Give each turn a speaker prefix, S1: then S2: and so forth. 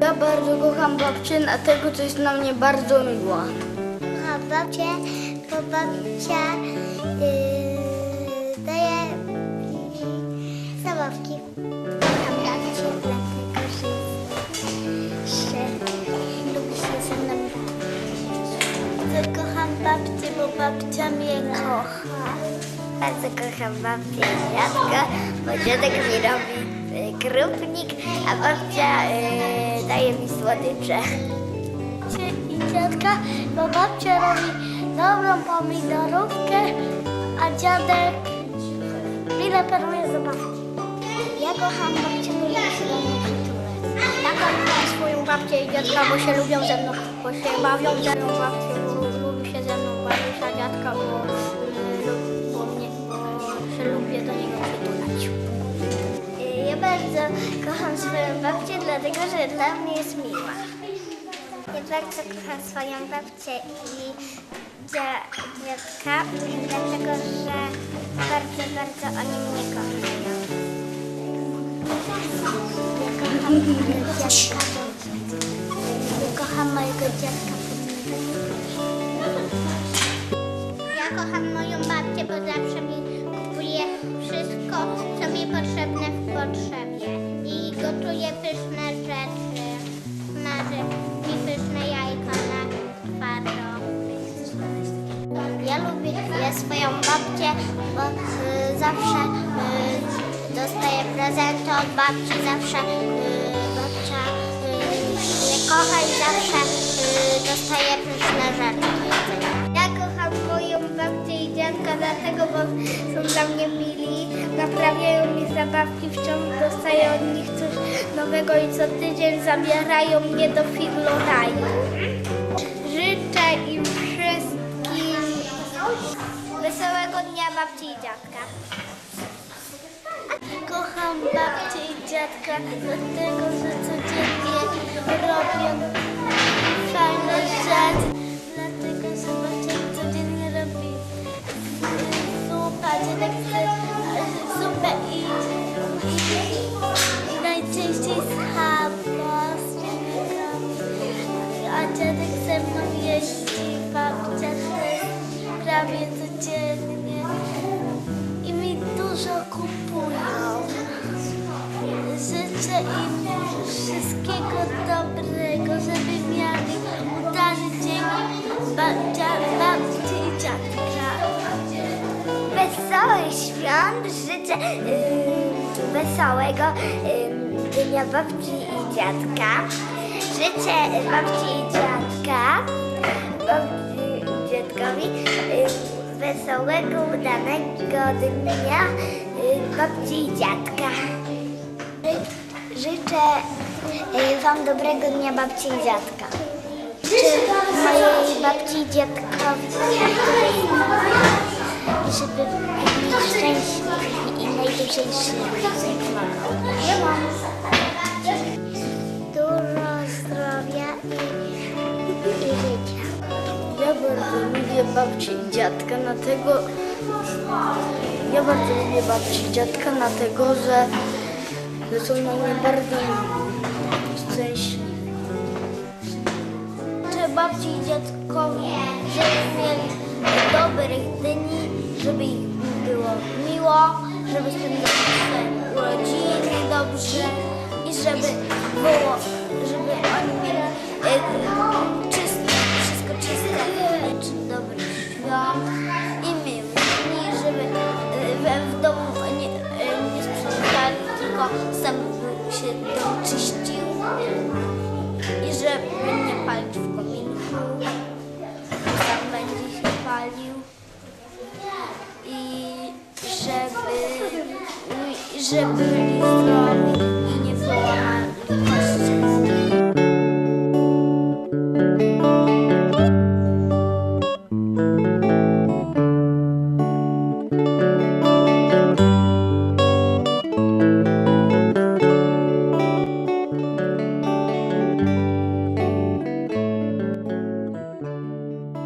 S1: Ja bardzo kocham babcię, dlatego to jest dla mnie bardzo miła.
S2: A babcie, bo babcia yy, daje mi zabawki. Kocham babcię, że, się ze mną. Kocham babcię, bo babcia mnie kocha. Bardzo kocham babcię i dziadka, bo dziadek mi robi krupnik, a babcia y, daje mi słodycze i dziadka, bo babcia robi dobrą pomidorówkę, a dziadek mi reperuje zabawki. Ja kocham babcię. Ja kocham swoją babcię i dziadka, bo się lubią ze mną, bo się bawią ze mną babcią, dlatego że dla mnie jest miła. Ja bardzo kocham swoją babcię i dzia- dziadka, dlatego że bardzo, bardzo oni mnie kochają. Ja kocham mojego dziadka, bo kocham mojego dziadka. Swoją babcię, bo y, zawsze y, dostaję prezenty od babci, zawsze y, babcia y, mnie kocha i zawsze y, dostaje pyszne rzeczy. Ja kocham moją babcię i dziadka dlatego, bo są dla mnie mili, naprawiają mi zabawki, wciąż dostaję od nich coś nowego i co tydzień zabierają mnie do Firloraju. Życzę im wszystkim wesołego dnia babci i dziadka. Kocham babcię i dziadka, dlatego że codziennie Życzę im wszystkiego dobrego, żeby mieli udany dzień babcia, babci i dziadka. Wesołych świąt życzę yy, wesołego yy, dnia babci i dziadka. Życzę babci i dziadka, babci i dziadkowi yy, wesołego, udanego dnia babci i dziadka. Życzę y, Wam dobrego dnia babci i dziadka. Życzę mojej babci i dziadkowi, żeby byli szczęśliwi i najdłużejsi jak mogą. Dużo zdrowia i, i życia.
S1: Ja bardzo lubię babcię i dziadka, dlatego ja bardzo lubię babcię i dziadka, dlatego że, że są mnie bardzo szczęśliwi.
S2: Życzę babci i dziadkowi, żeby mieli dobrych dni, żeby ich było miło, żeby spędzali urodziny dobrze i żeby było, dom czyścił i żeby nie palić w kominku, sam będzie się palił. I żeby, żeby